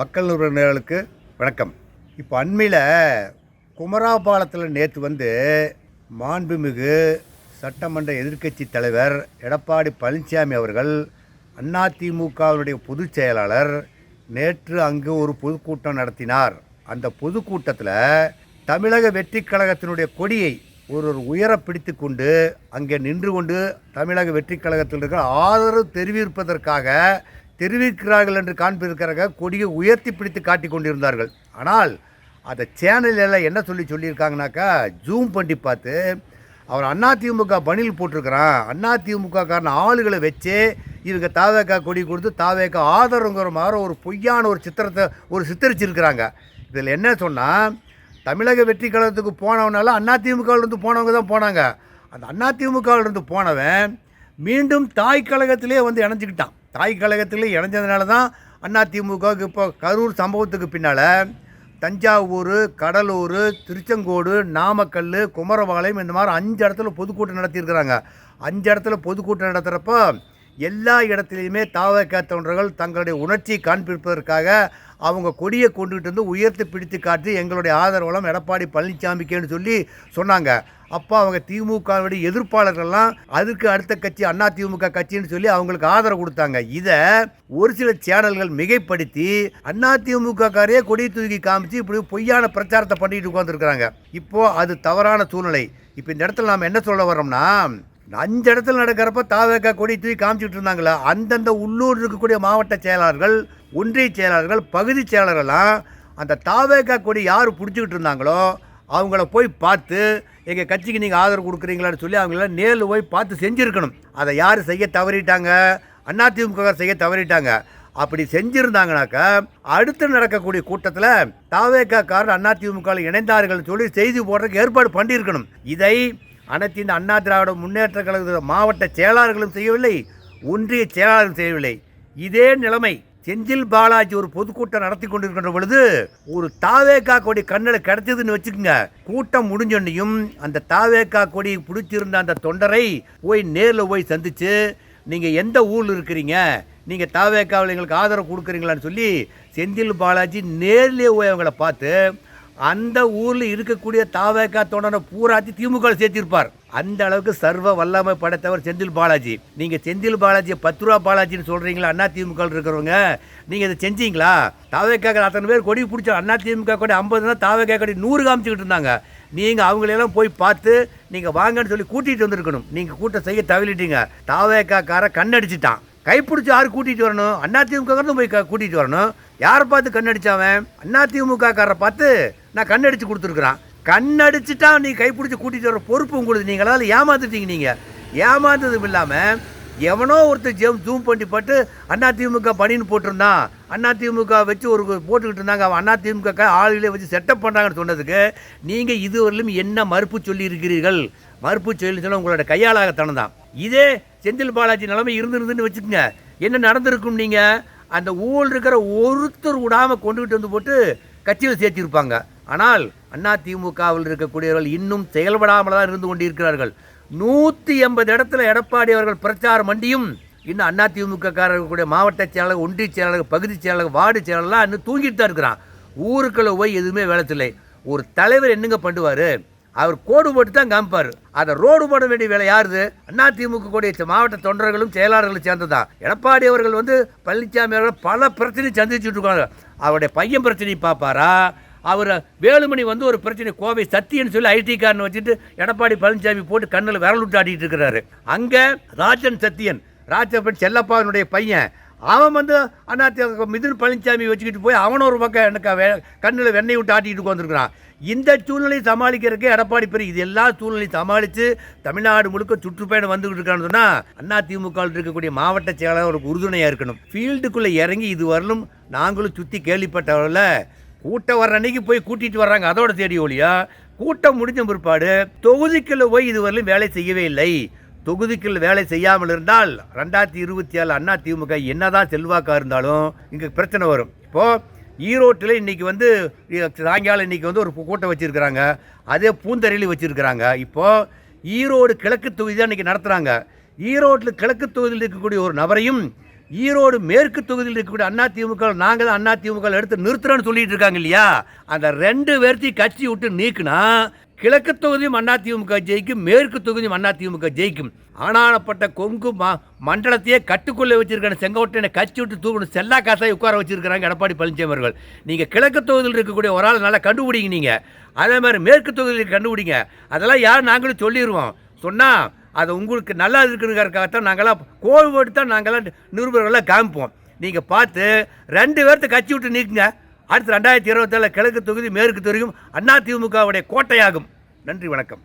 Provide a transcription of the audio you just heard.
மக்கள் உறவினர்களுக்கு வணக்கம். இப்போ அண்மையில் குமராபாலத்தில் நேற்று வந்து மாண்புமிகு சட்டமன்ற எதிர்க்கட்சி தலைவர் எடப்பாடி பழனிசாமி அவர்கள் அதிமுகவினுடைய பொதுச் செயலாளர் நேற்று அங்கு ஒரு பொதுக்கூட்டம் நடத்தினார். அந்த பொதுக்கூட்டத்தில் தமிழக வெற்றிக் கழகத்தினுடைய கொடியை ஒரு ஒரு உயர பிடித்து கொண்டு அங்கே நின்று கொண்டு தமிழக வெற்றிக் கழகத்தில் இருக்கிற ஆதரவு தெரிவிப்பதற்காக தெரிவிக்கிறார்கள் என்று காண்பிருக்கிறாங்க கொடியை உயர்த்தி பிடித்து காட்டிக் கொண்டிருந்தார்கள். ஆனால் அந்த சேனலில் என்ன சொல்லி சொல்லியிருக்காங்கனாக்கா ஜூம் பண்ணி பார்த்து அவர் அதிமுக பணியில் போட்டிருக்கிறான். அதிமுக காரன் ஆளுகளை வச்சு இவங்க தாவேக்கா கொடி கொடுத்து தாவேக்கா ஆதரவுங்கிற மாதிரி ஒரு பொய்யான ஒரு சித்திரத்தை ஒரு சித்தரிச்சிருக்கிறாங்க. இதில் என்ன சொன்னால் தமிழக வெற்றி கழகத்துக்கு போனவனால அதிமுகவிலிருந்து போனவங்க தான் போனாங்க. அந்த அதிமுகவிலிருந்து போனவன் மீண்டும் தாய் கழகத்திலே வந்து இணைஞ்சிக்கிட்டான். தாய் கழகத்தில் இணைஞ்சதுனால தான் அதிமுகவுக்கு இப்போ கரூர் சம்பவத்துக்கு பின்னால் தஞ்சாவூர் கடலூர் திருச்செங்கோடு நாமக்கல் குமரபாளையம் இந்த மாதிரி அஞ்சு இடத்துல பொதுக்கூட்டம் நடத்தியிருக்கிறாங்க. அஞ்சு இடத்துல பொதுக்கூட்டம் நடத்துகிறப்போ எல்லா இடத்துலையுமே தாவக தொண்டர்கள் தங்களுடைய உணர்ச்சியை காண்பிப்பதற்காக அவங்க கொடியை கொண்டுகிட்டு வந்து உயர்த்து பிடித்து காட்டி எங்களுடைய ஆதரவலம் எடப்பாடி பழனிசாமிக்கேன்னு சொல்லி சொன்னாங்க. அப்போ அவங்க திமுகவுடைய எதிர்ப்பாளர்கள்லாம் அதுக்கு அடுத்த கட்சி அண்ணா திமுக கட்சின்னு சொல்லி அவங்களுக்கு ஆதரவு கொடுத்தாங்க. இதை ஒரு சில சேனல்கள் மிகைப்படுத்தி அண்ணா திமுக காரையே கொடி தூக்கி காமிச்சு இப்படி பொய்யான பிரச்சாரத்தை பண்ணிட்டு உட்காந்துருக்குறாங்க இப்போது அது தவறான சூழ்நிலை. இப்போ இந்த இடத்துல நாம் என்ன சொல்ல வரோம்னா அஞ்சு இடத்துல நடக்கிறப்ப தாவேக்கா கொடி தூக்கி காமிச்சிட்டு இருந்தாங்களா அந்தந்த உள்ளூர் இருக்கக்கூடிய மாவட்ட செயலாளர்கள் ஒன்றிய செயலாளர்கள் பகுதி செயலாளர்கள்லாம் அந்த தாவேக்கா கொடி யார் பிடிச்சிக்கிட்டு இருந்தாங்களோ அவங்கள போய் பார்த்து எங்கள் கட்சிக்கு நீங்கள் ஆதரவு கொடுக்குறீங்களான்னு சொல்லி அவங்கள நேரில் போய் பார்த்து செஞ்சுருக்கணும். அதை யார் செய்ய தவறிட்டாங்க? அதிமுக செய்ய தவறிட்டாங்க. அப்படி செஞ்சுருந்தாங்கனாக்கா அடுத்து நடக்கக்கூடிய கூட்டத்தில் தாவேக்கா காரர் இணைந்தார்கள் சொல்லி செய்தி போடுறதுக்கு ஏற்பாடு பண்ணியிருக்கணும். இதை அனைத்து இந்த அண்ணா திராவிட முன்னேற்ற கழக மாவட்ட செயலாளர்களும் செய்யவில்லை ஒன்றிய செயலாளரும் செய்யவில்லை. இதே நிலைமை செந்தில் பாலாஜி ஒரு பொதுக்கூட்டம் நடத்தி கொண்டிருக்கின்ற பொழுது ஒரு தாவேக்கா கொடி கண்ணில் கிடைச்சதுன்னு வச்சுக்கோங்க. கூட்டம் முடிஞ்சோன்னையும் அந்த தாவேக்கா கொடி பிடிச்சிருந்த அந்த தொண்டரை போய் நேரில் போய் சந்தித்து நீங்கள் எந்த ஊரில் இருக்கிறீங்க? நீங்கள் தாவேக்காவில் எங்களுக்கு ஆதரவு கொடுக்குறீங்களான்னு சொல்லி செந்தில் பாலாஜி நேர்லேயே போய் அவங்கள பார்த்து அந்த ஊரில் இருக்கக்கூடிய தாவேக்கா தொண்டனை பூராத்தி திமுக சேர்த்திருப்பார். அந்த அளவுக்கு சர்வ வல்லமை படைத்தவர் செந்தில் பாலாஜி. நீங்கள் செந்தில் பாலாஜியை பத்து ரூபா பாலாஜின்னு சொல்கிறீங்களா அண்ணா திமுக இருக்கிறவங்க? நீங்கள் இதை செஞ்சீங்களா? தாவேக்காக அத்தனை பேர் கொடி பிடிச்ச அண்ணா திமுக கொடி ஐம்பதுனா தாவேக்கா கொடி நூறு காமிச்சிக்கிட்டு இருந்தாங்க. நீங்கள் அவங்களெல்லாம் போய் பார்த்து நீங்கள் வாங்கன்னு சொல்லி கூட்டிகிட்டு வந்திருக்கணும். நீங்கள் கூட்டம் செய்ய தவிலிட்டீங்க தாவேக்காக்கார கண்ணடிச்சிட்டான். கைப்பிடிச்சி யார் கூட்டிகிட்டு வரணும்? அண்ணா திமுக போய் கூட்டிகிட்டு வரணும். யார் பார்த்து கண்ணடிச்சாவன் அண்ணா திமுக காரரை பார்த்து நான் கண்ணடிச்சு கொடுத்துருக்குறான். கண்ணடிச்சுட்டா நீ கைப்பிடிச்சி கூட்டிகிட்டு வர பொறுப்பு உங்களுக்கு நீங்களால் ஏமாத்துட்டீங்க நீங்கள் ஏமாந்ததும் இல்லாமல் எவனோ ஒருத்தர் ஜெம் ஜூம் பண்ணி பட்டு அண்ணா திமுக பணின்னு போட்டிருந்தான் அண்ணா திமுக வச்சு ஒரு போட்டுக்கிட்டு இருந்தாங்க. அவன் அண்ணா திமுக ஆளுகளே வச்சு செட்டப் பண்ணுறாங்கன்னு சொன்னதுக்கு நீங்கள் இதுவரையிலும் என்ன மறுப்பு சொல்லியிருக்கிறீர்கள்? மறுப்பு சொல்லி சொல்ல உங்களோட கையாளாகத்தனம் தான் இதே செந்தில் பாலாஜி நிலைமை இருந்துருந்துன்னு வச்சுக்கோங்க. என்ன நடந்திருக்கும் நீங்கள் அந்த ஊழல் இருக்கிற ஒருத்தர் விடாமல் கொண்டுகிட்டு வந்து போட்டு கட்சியில் சேர்த்திருப்பாங்க. ஆனால் அண்ணா திமுகவில் இருக்கக்கூடியவர்கள் இன்னும் செயல்படாமல் தான் இருந்து கொண்டிருக்கிறார்கள். நூற்றி எண்பது இடத்துல எடப்பாடி அவர்கள் பிரச்சாரம் மண்டியும் இன்னும் அண்ணா திமுகக்காரர்களுடைய மாவட்ட செயலாளர் ஒன்றிய செயலாளர் பகுதி செயலாளர் வார்டு செயலாளர்லாம் இன்னும் தூங்கிட்டு தான் இருக்கிறான். ஊருக்குள்ள போய் எதுவுமே வேலை ஒரு தலைவர் என்னங்க பண்ணுவார்? அவர் கோடு போட்டு தான் காமிப்பார். அதை ரோடு போட வேண்டிய வேலை யாருது? அண்ணா திமுக கூடிய மாவட்ட தொண்டர்களும் செயலாளர்களும் சேர்ந்ததான் எடப்பாடி அவர்கள் வந்து பழனிசாமி அவர்கள் பல பிரச்சனை சந்திச்சுட்டு இருக்காங்க. அவருடைய பையன் பிரச்சனையை பார்ப்பாரா? அவர் வேலுமணி வந்து ஒரு பிரச்சனை கோவை சத்தியன்னு சொல்லி ஐடி காரனை வச்சுட்டு எடப்பாடி பழனிசாமி போட்டு கண்ணில் விரல் விட்டு ஆடிட்டு இருக்கிறாரு. அங்கே ராஜன் சத்தியன் ராஜப்பன் செல்லப்பாவினுடைய பையன் அவன் வந்து அண்ணா மிதுன் பழனிசாமி வச்சுக்கிட்டு போய் அவனும் ஒரு பக்கம் எனக்கு கண்ணில் வெண்ணெய் விட்டு ஆட்டிக்கிட்டு உட்காந்துருக்கிறான் இந்த சூழ்நிலையை சமாளிக்கிறதுக்கு எடப்பாடி பெரிய இது எல்லா சூழ்நிலையும் சமாளித்து தமிழ்நாடு முழுக்க சுற்றுப்பயணம் வந்துகிட்டு இருக்கான்னு சொன்னால் அண்ணா திமுகவில் இருக்கக்கூடிய மாவட்ட செயலாளர் ஒரு உறுதுணையாக இருக்கணும். ஃபீல்டுக்குள்ளே இறங்கி இது வரலும் நாங்களும் சுற்றி கேள்விப்பட்டவர்கள கூட்டம் வர்ற அன்னைக்கு போய் கூட்டிட்டு வர்றாங்க. அதோட தேடி ஒழியா கூட்டம் முடிஞ்ச பிற்பாடு தொகுதிக்குள்ள போய் இதுவரையிலும் வேலை செய்யவே இல்லை. தொகுதிக்குள்ள வேலை செய்யாமல் இருந்தால் ரெண்டாயிரத்தி இருபத்தி ஏழு அண்ணா திமுக என்னதான் செல்வாக்கா இருந்தாலும் இங்கே பிரச்சனை வரும். இப்போ ஈரோட்டில் இன்னைக்கு வந்து சாயங்காலம் இன்னைக்கு வந்து ஒரு கூட்டம் வச்சுருக்கிறாங்க. அதே பூந்தரையில் வச்சுருக்கிறாங்க. இப்போது ஈரோடு கிழக்கு தொகுதி தான் இன்றைக்கி நடத்துகிறாங்க ஈரோட்டில் கிழக்கு தொகுதியில் இருக்கக்கூடிய ஒரு நபரையும் ஈரோடு மேற்கு தொகுதியில் இருக்கக்கூடிய அண்ணா திமுக நாங்கள் தான் அண்ணா திமுக எடுத்து நிறுத்துறோன்னு சொல்லிட்டு இருக்காங்க இல்லையா? அந்த ரெண்டு பேர்த்தையும் கட்சி விட்டு நீக்குனா கிழக்கு தொகுதியும் அண்ணா திமுக ஜெயிக்கும் மேற்கு தொகுதியும் அண்ணா திமுக ஜெயிக்கும். ஆனானப்பட்ட கொங்கு ம மண்டலத்தையே கட்டுக்குள்ளே வச்சிருக்கிற செங்கோட்டையனை கட்சி விட்டு தூக்கணும் செல்லா காசாய் உட்கார வச்சிருக்கிறாங்க எடப்பாடி பழனிசாமி அவர்கள். நீங்கள் கிழக்கு தொகுதியில் இருக்கக்கூடிய ஒரு ஆள் நல்லா கண்டுபிடிங்க நீங்கள் அதே மாதிரி மேற்கு தொகுதியில் கண்டுபிடிங்க. அதெல்லாம் யார் நாங்களும் சொல்லிடுவோம் சொன்னால் அது உங்களுக்கு நல்லா இருக்குங்கிறக்காகத்தான் நாங்களாம் கோல் போட்டு தான் நாங்களாம் நிருபர்களாக காமிப்போம் நீங்கள் பார்த்து ரெண்டு பேர்த்த கட்சி விட்டு நீக்குங்க. அடுத்து ரெண்டாயிரத்தி இருபத்தேழு கிழக்கு தொகுதி மேற்கு தொகுதியும் அண்ணா திமுகவுடைய கோட்டையாகும். நன்றி வணக்கம்.